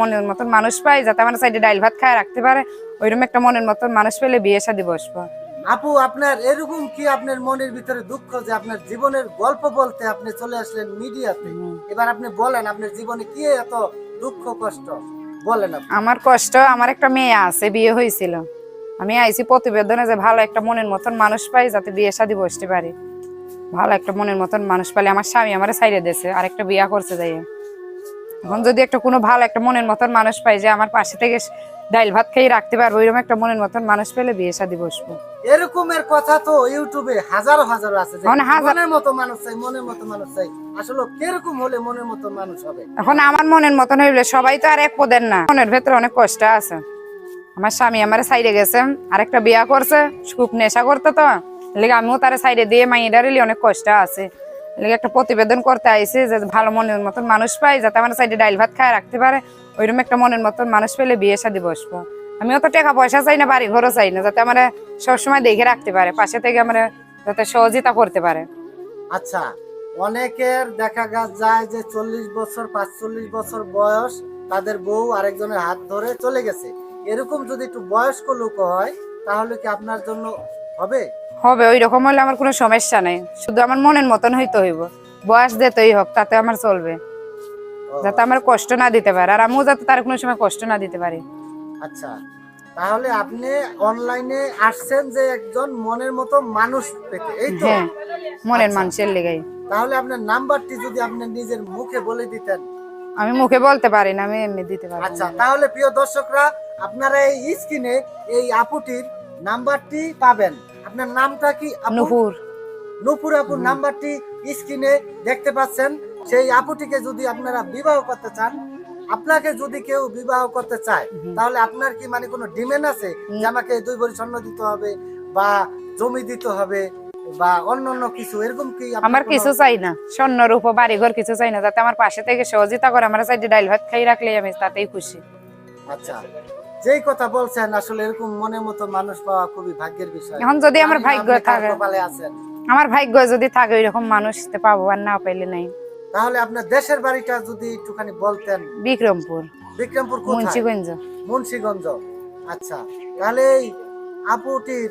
মনের মতন মানুষ পাই যাতে আমার সাইডে ডাইল ভাত খায় রাখতে পারে। ওইরকম একটা মনের মতন মানুষ পেলে বিয়ে শাদি বসবো। আপু আপনার এরকম কি আপনার মনের ভিতরে দুঃখ যে আপনার জীবনের গল্প বলতে আপনি চলে আসলেন মিডিয়াতে? এবার আপনি বলেন আপনার জীবনে কি এত দুঃখ কষ্ট? বলেন আমার কষ্ট আমার একটা মেয়ে আছে বিয়ে হয়েছিল। আমি আইছি প্রতিবেদনে যে ভালো একটা মনের মতন মানুষ পাই যাতে বিয়ে শাদি বসতে পারি। ভালো একটা মনের মতন মানুষ পালে আমার স্বামী আমার সাইডে দেশে আর একটা বিয়া করছে যাই এখন যদি একটা কোনো ভালো একটা মনের মতন মানুষ পাই যে আমার পাশে থেকে ডাইল ভাত খেয়ে রাখতে পারব ওইরকম একটা মনের মতন মানুষ পেলে বিয়ে শাদি বসবো। এরকমের কথা তো ইউটিউবে হাজারো হাজারো আছে মানে মনের মতো মানুষ চাই মনের মতো মানুষ চাই। আসলে কীরকম হলে মনের মতো মানুষ হবে? এখন আমার মনের মতন হইলে সবাই তো আর এক পদের না। মনের ভেতরে অনেক কষ্ট আছে। আমার স্বামী আমার সাইডে গেছে আরেকটা বিয়া করছে খুব নেশা করতে তো। লেগে আমিও তার সাইডে দিয়ে মাইডারিলি অনেক কষ্ট আছে। একটা প্রতিবেদন করতে আইছে যে ভালো মনের মতন মানুষ পাই, যাতে আমার সাইডে ডাইল ভাত খায়, রাখতে পারে। ওইরকম একটা মনের মতন মানুষ পেলে বিয়ে শাদি বসবো। আমি তো টাকা পয়সা চাই না, বাড়ি ঘরও চাই না, যাতে আমার সবসময় দেখে রাখতে পারে, পাশে থেকে আমার যাতে সহযোগিতা করতে পারে। আচ্ছা অনেকের দেখা যায় যে চল্লিশ বছর, পাঁচচল্লিশ বছর বয়স, তাদের বউ আরেকজনের হাত ধরে চলে গেছে। এরকম যদি একটু বয়স্ক লোক হয়, তাহলে কি আপনার জন্য হবে? হবে ওই রকম হলে আমার কোনো সমস্যা নেই। শুধু আমার মনের মতন হইতে হইব। বয়স দিতেই হোক তাতে আমার চলবে। যাতে আমার কষ্ট না দিতে পারে। আর আমিও যাতে তার কোনো সময় কষ্ট না দিতে পারি। আচ্ছা তাহলে আপনি অনলাইনে আসছেন যে একজন মনের মতো মানুষ পেতে এই তো? হ্যাঁ মনের আচ্ছা। মানুষের লেগাই। তাহলে আপনার নাম্বারটি যদি আপনি নিজের মুখে বলে দিতেন। আমি মুখে বলতে পারি না আমি এমনি দিতে পারি আচ্ছা তাহলে প্রিয় দর্শকরা আপনারা এই স্ক্রিনে এই আপুটির নাম্বারটি পাবেন। আপনার নামটা কি আপু? নুপুর। আপুর নাম্বারটি স্ক্রিনে দেখতে পাচ্ছেন। সেই আপুটিকে যদি আপনারা বিবাহ করতে চান আপনাকে যদি কেউ বিবাহ করতে চায় তাহলে আপনার কি মানে কোনো ডিমেন্ড আছে? যে আমাকে দুই ভরি স্বর্ণ দিতে হবে বা জমি দিতে হবে বা অন্য অন্য কিছু এরকম কি আমার কিছু চাই না। স্বর্ণ রূপ বাড়ি ঘর কিছু চাই না যাতে আমার পাশে থেকে সহযোগিতা করে আমার সাইডে ডাইল ভাত খাই রাখলেই আমি তাতেই খুশি। আচ্ছা। যেই কথা বলছেন আসলে এরকম মনের মতো মানুষ পাওয়া খুবই ভাগ্যের বিষয়। এখন যদি আমার ভাগ্য থাকে? আছেন? আমার ভাগ্য যদি থাকে ওইরকম মানুষ তো পাবো আর না পাইলে নাই। তাহলে আপনার দেশের বাড়িটা যদি একটুখানি বলতেন। বিক্রমপুর। বিক্রমপুর মুন্সিগঞ্জ। মুন্সিগঞ্জ। আচ্ছা তাহলে এই আপুটির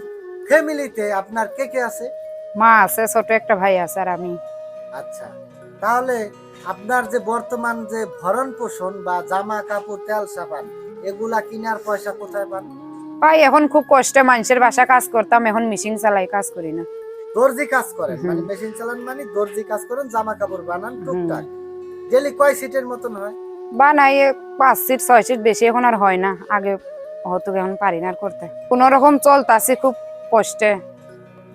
ফ্যামিলিতে আপনার কে কে আছে? মা আছে ছোট একটা ভাই আছে আর আমি। আচ্ছা তাহলে আপনার যে বর্তমান যে ভরণ পোষণ বা জামা কাপড় তেল সাবান এগুলা কিনার পয়সা কোথায় পান ভাই এখন খুব কষ্টে মানুষের বাসা কাজ করতাম এখন মেশিন চালাই কাজ করি না। দর্জি কাজ করেন মানে মেশিন চালান মানে দর্জি কাজ করেন জামা কাপড় বানান টুকটাক। ডেলি কয় সিটের মতন হয়? বানাই পাঁচ সিট ছয় সিট বেশি এখন আর হয় না। আগে হতো এখন পারি না আর করতে। কোন রকম চলতাছে খুব কষ্টে।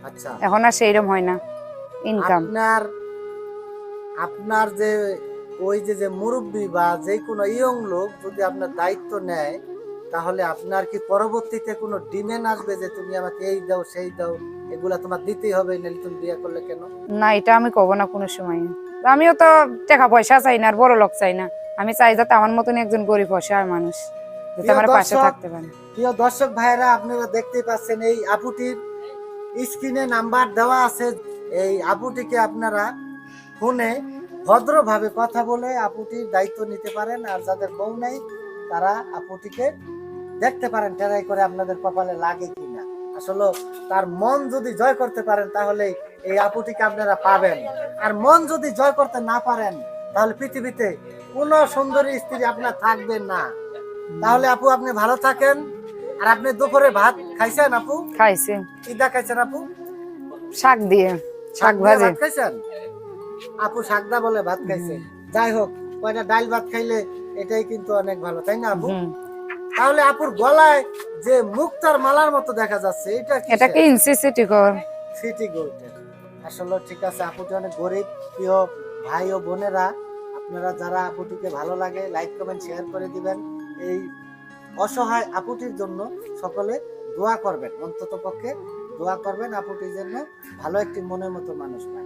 আচ্ছা। এখন আর সেইরকম হয় না ইনকাম আপনার আপনার যে ওই যে যে মুরব্বী বা যে কোনো ইয়ং লোক যদি আপনার দায়িত্ব নেয় তাহলে আপনার কি পরবর্তীতে কোনো ডিমেন্ড আসবে যে তুমি আমাকে এই দাও সেই দাও? এগুলা তোমার দিতেই হবে নাহলে তুমি বিয়ে করলে কেন? না এটা আমি কব না কোনো সময়। আমিও তো টাকা পয়সা চাই না আর বড় লোক চাই না। আমি চাই যাতে আমার মতন একজন গরিব অসহায় মানুষ যাতে আমার পাশে থাকতে পারে। প্রিয় দর্শক ভাইরা আপনারা দেখতেই পাচ্ছেন এই আপুটির স্ক্রিনে নাম্বার দেওয়া আছে। এই আপুটিকে আপনারা ফোনে ভদ্রভাবে কথা বলে আপুটির দায়িত্ব নিতে পারেন আর যাদের বউ নেই তারা আপুটিকে দেখতে পারেন ট্রাই করে আপনাদের কপালে লাগে কিনা। আসলে তার মন যদি জয় করতে পারেন তাহলে এই আপুটিকে আপনারা পাবেন। আর মন যদি জয় করতে না পারেন তাহলে পৃথিবীতে কোনো সুন্দরী স্ত্রী আপনার থাকবেন না। তাহলে আপু আপনি ভালো থাকেন। আর আপনি দুপুরে ভাত খাইছেন আপু? খাইছে। কি দা খাইছেন আপু? শাক দিয়ে শাক ভাজি। খাইছেন? আপু শাকদা বলে ভাত খাইছে। যাই হোক কয়টা ডাল ভাত খাইলে এটাই কিন্তু অনেক ভালো তাই না আপু? তাহলে আপুর গলায় যে মুক্তার মালার মতো দেখা যাচ্ছে এটা কি এটা কি ইনসি সিটি কর সিটি গোল্ডের। আসলে ঠিক আছে আপুটি অনেক গরিব প্রিয় ভাই ও বোনেরা আপনারা যারা আপুটিকে ভালো লাগে লাইক কমেন্ট শেয়ার করে দিবেন। এই অসহায় আপুটির জন্য সকলে দোয়া করবেন অন্তত পক্ষে দোয়া করবেন আপুটির জন্য ভালো একটি মনের মতো মানুষ পায়